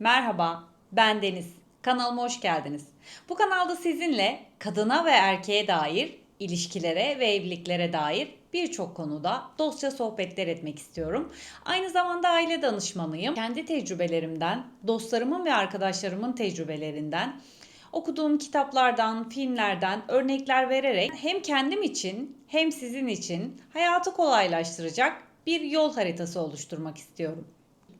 Merhaba, ben Deniz. Kanalıma hoş geldiniz. Bu kanalda sizinle kadına ve erkeğe dair, ilişkilere ve evliliklere dair birçok konuda dostça sohbetler etmek istiyorum. Aynı zamanda aile danışmanıyım. Kendi tecrübelerimden, dostlarımın ve arkadaşlarımın tecrübelerinden, okuduğum kitaplardan, filmlerden örnekler vererek hem kendim için hem sizin için hayatı kolaylaştıracak bir yol haritası oluşturmak istiyorum.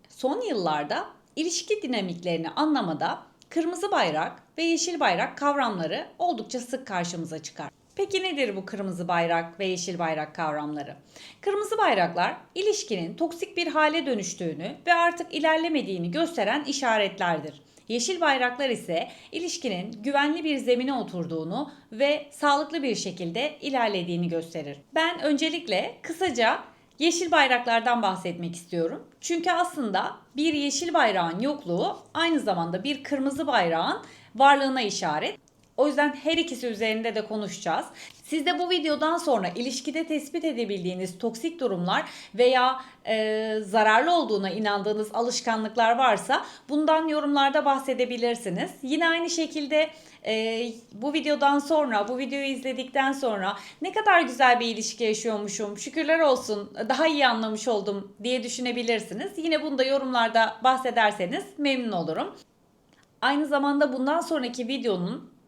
Son yıllarda ilişki dinamiklerini anlamada kırmızı bayrak ve yeşil bayrak kavramları oldukça sık karşımıza çıkar. Peki nedir bu kırmızı bayrak ve yeşil bayrak kavramları? Kırmızı bayraklar ilişkinin toksik bir hale dönüştüğünü ve artık ilerlemediğini gösteren işaretlerdir. Yeşil bayraklar ise ilişkinin güvenli bir zemine oturduğunu ve sağlıklı bir şekilde ilerlediğini gösterir. Ben öncelikle kısaca yeşil bayraklardan bahsetmek istiyorum. Çünkü aslında bir yeşil bayrağın yokluğu aynı zamanda bir kırmızı bayrağın varlığına işaret. O yüzden her ikisi üzerinde de konuşacağız. Siz de bu videodan sonra ilişkide tespit edebildiğiniz toksik durumlar veya e, zararlı olduğuna inandığınız alışkanlıklar varsa bundan yorumlarda bahsedebilirsiniz. Yine aynı şekilde e, bu videodan sonra, bu videoyu izledikten sonra ne kadar güzel bir ilişki yaşıyormuşum, şükürler olsun daha iyi anlamış oldum diye düşünebilirsiniz. Yine bunu da yorumlarda bahsederseniz memnun olurum. Aynı zamanda bundan sonraki videonun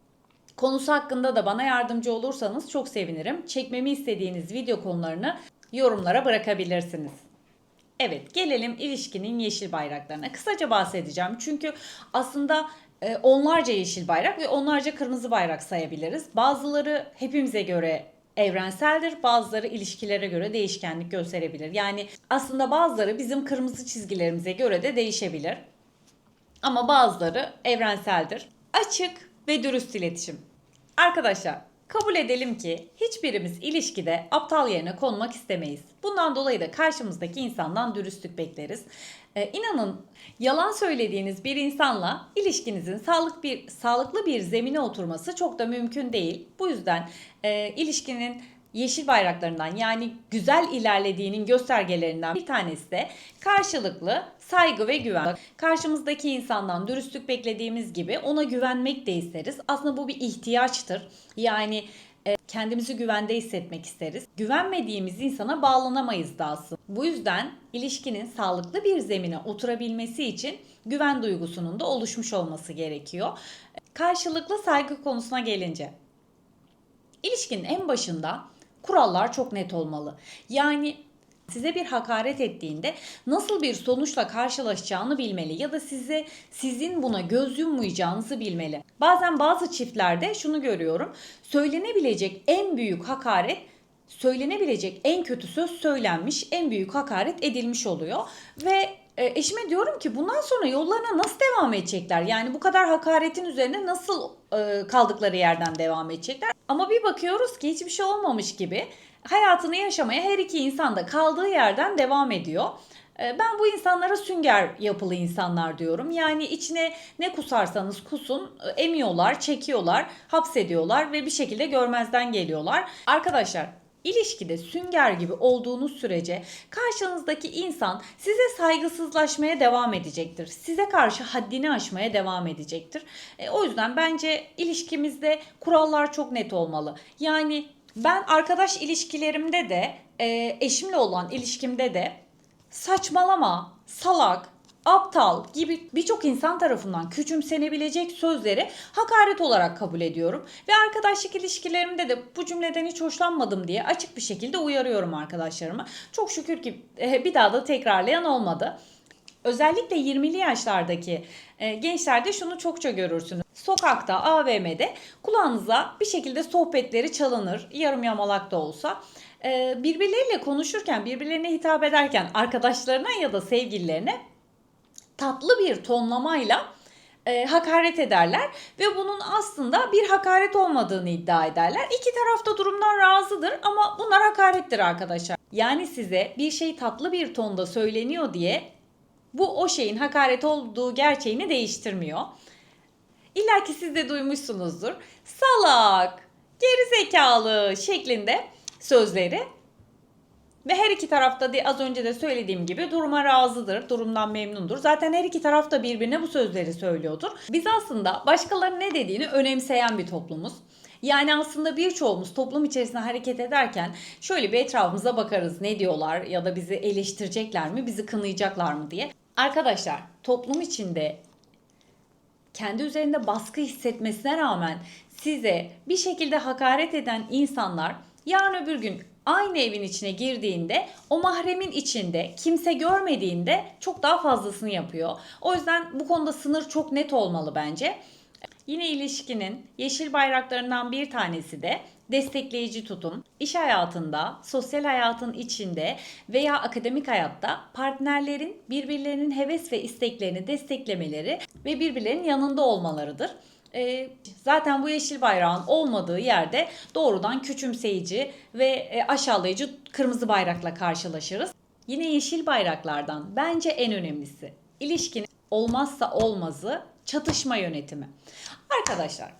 konusu hakkında da bana yardımcı olursanız çok sevinirim. Çekmemi istediğiniz video konularını yorumlara bırakabilirsiniz. Evet, gelelim ilişkinin yeşil bayraklarına. Kısaca bahsedeceğim. Çünkü aslında e, onlarca yeşil bayrak ve onlarca kırmızı bayrak sayabiliriz. Bazıları hepimize göre evrenseldir. Bazıları ilişkilere göre değişkenlik gösterebilir. Yani aslında bazıları bizim kırmızı çizgilerimize göre de değişebilir. Ama bazıları evrenseldir. Açık ve dürüst iletişim. Arkadaşlar kabul edelim ki hiçbirimiz ilişkide aptal yerine konmak istemeyiz. Bundan dolayı da karşımızdaki insandan dürüstlük bekleriz. Ee, inanın yalan söylediğiniz bir insanla ilişkinizin sağlık bir sağlıklı bir zemine oturması çok da mümkün değil. Bu yüzden e, ilişkinin yeşil bayraklarından yani güzel ilerlediğinin göstergelerinden bir tanesi de karşılıklı saygı ve güven. Karşımızdaki insandan dürüstlük beklediğimiz gibi ona güvenmek de isteriz. Aslında bu bir ihtiyaçtır. Yani e, kendimizi güvende hissetmek isteriz. Güvenmediğimiz insana bağlanamayız da aslında. Bu yüzden ilişkinin sağlıklı bir zemine oturabilmesi için güven duygusunun da oluşmuş olması gerekiyor. Karşılıklı saygı konusuna gelince İlişkinin en başında kurallar çok net olmalı. Yani size bir hakaret ettiğinde nasıl bir sonuçla karşılaşacağını bilmeli ya da size sizin buna göz yummayacağınızı bilmeli. Bazen bazı çiftlerde şunu görüyorum. Söylenebilecek en büyük hakaret söylenebilecek en kötü söz söylenmiş, en büyük hakaret edilmiş oluyor ve e, eşime diyorum ki bundan sonra yollarına nasıl devam edecekler? Yani bu kadar hakaretin üzerine nasıl e, kaldıkları yerden devam edecekler? Ama bir bakıyoruz ki hiçbir şey olmamış gibi hayatını yaşamaya her iki insan da kaldığı yerden devam ediyor. E, ben bu insanlara sünger yapılı insanlar diyorum. Yani içine ne kusarsanız kusun emiyorlar, çekiyorlar, hapsediyorlar ve bir şekilde görmezden geliyorlar. Arkadaşlar İlişkide sünger gibi olduğunuz sürece karşınızdaki insan size saygısızlaşmaya devam edecektir. Size karşı haddini aşmaya devam edecektir. E, o yüzden bence ilişkimizde kurallar çok net olmalı. Yani ben arkadaş ilişkilerimde de e, eşimle olan ilişkimde de saçmalama, salak, aptal gibi birçok insan tarafından küçümsenebilecek sözleri hakaret olarak kabul ediyorum. Ve arkadaşlık ilişkilerimde de bu cümleden hiç hoşlanmadım diye açık bir şekilde uyarıyorum arkadaşlarıma. Çok şükür ki e, bir daha da tekrarlayan olmadı. Özellikle 20'li yaşlardaki e, gençlerde şunu çokça görürsünüz. Sokakta, AVM'de kulağınıza bir şekilde sohbetleri çalınır. Yarım yamalak da olsa e, birbirleriyle konuşurken, birbirlerine hitap ederken arkadaşlarına ya da sevgililerine tatlı bir tonlamayla e, hakaret ederler ve bunun aslında bir hakaret olmadığını iddia ederler. İki tarafta durumdan razıdır ama bunlar hakarettir arkadaşlar. Yani size bir şey tatlı bir tonda söyleniyor diye bu o şeyin hakaret olduğu gerçeğini değiştirmiyor. İlla ki siz de duymuşsunuzdur. Salak, gerizekalı şeklinde sözleri Ve her iki tarafta de az önce de söylediğim gibi duruma razıdır, durumdan memnundur. Zaten her iki taraf da birbirine bu sözleri söylüyordur. Biz aslında başkalarının ne dediğini önemseyen bir toplumuz. Yani aslında birçoğumuz toplum içerisinde hareket ederken şöyle bir etrafımıza bakarız ne diyorlar ya da bizi eleştirecekler mi, bizi kınayacaklar mı diye. Arkadaşlar toplum içinde kendi üzerinde baskı hissetmesine rağmen size bir şekilde hakaret eden insanlar yarın öbür gün aynı evin içine girdiğinde o mahremin içinde kimse görmediğinde çok daha fazlasını yapıyor. O yüzden bu konuda sınır çok net olmalı bence. Yine ilişkinin yeşil bayraklarından bir tanesi de destekleyici tutum. İş hayatında, sosyal hayatın içinde veya akademik hayatta partnerlerin birbirlerinin heves ve isteklerini desteklemeleri ve birbirlerinin yanında olmalarıdır. Ee, zaten bu yeşil bayrağın olmadığı yerde doğrudan küçümseyici ve e, aşağılayıcı kırmızı bayrakla karşılaşırız. Yine yeşil bayraklardan bence en önemlisi ilişkinin olmazsa olmazı çatışma yönetimi. Arkadaşlar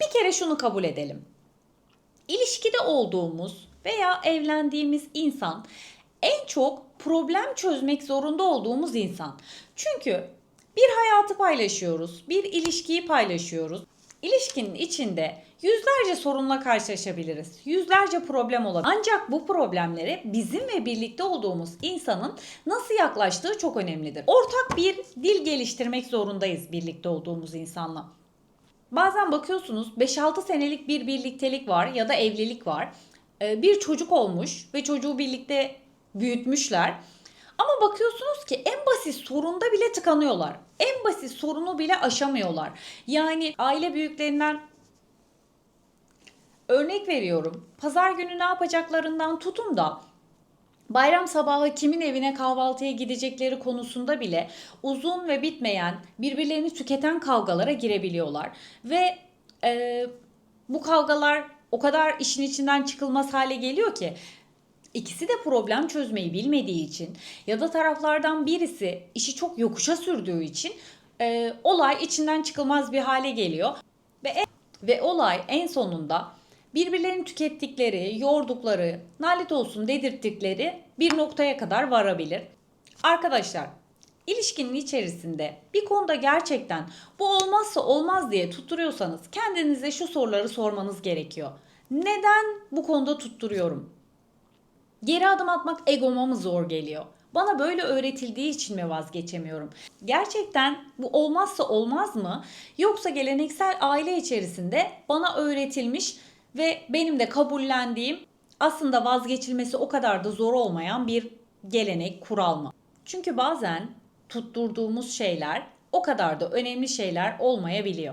bir kere şunu kabul edelim. İlişkide olduğumuz veya evlendiğimiz insan en çok problem çözmek zorunda olduğumuz insan. Çünkü bir hayatı paylaşıyoruz, bir ilişkiyi paylaşıyoruz. İlişkinin içinde yüzlerce sorunla karşılaşabiliriz. Yüzlerce problem olabilir. Ancak bu problemlere bizim ve birlikte olduğumuz insanın nasıl yaklaştığı çok önemlidir. Ortak bir dil geliştirmek zorundayız birlikte olduğumuz insanla. Bazen bakıyorsunuz 5-6 senelik bir birliktelik var ya da evlilik var. Ee, Bir çocuk olmuş ve çocuğu birlikte büyütmüşler. Ama bakıyorsunuz ki en basit sorunda bile tıkanıyorlar. En basit sorunu bile aşamıyorlar. Yani aile büyüklerinden örnek veriyorum. Pazar günü ne yapacaklarından tutun da Bayram sabahı kimin evine kahvaltıya gidecekleri konusunda bile uzun ve bitmeyen, birbirlerini tüketen kavgalara girebiliyorlar. Ve e, bu kavgalar o kadar işin içinden çıkılmaz hale geliyor ki ikisi de problem çözmeyi bilmediği için ya da taraflardan birisi işi çok yokuşa sürdüğü için e, olay içinden çıkılmaz bir hale geliyor. Ve en- ve olay en sonunda birbirlerini tükettikleri, yordukları, nalet olsun dedirttikleri bir noktaya kadar varabilir. Arkadaşlar, ilişkinin içerisinde bir konuda gerçekten bu olmazsa olmaz diye tutturuyorsanız kendinize şu soruları sormanız gerekiyor. Neden bu konuda tutturuyorum? Geri adım atmak egoma mı zor geliyor? Bana böyle öğretildiği için mi vazgeçemiyorum? Gerçekten bu olmazsa olmaz mı? Yoksa geleneksel aile içerisinde bana öğretilmiş ve benim de kabullendiğim aslında vazgeçilmesi o kadar da zor olmayan bir gelenek, kural mı? Çünkü bazen tutturduğumuz şeyler o kadar da önemli şeyler olmayabiliyor.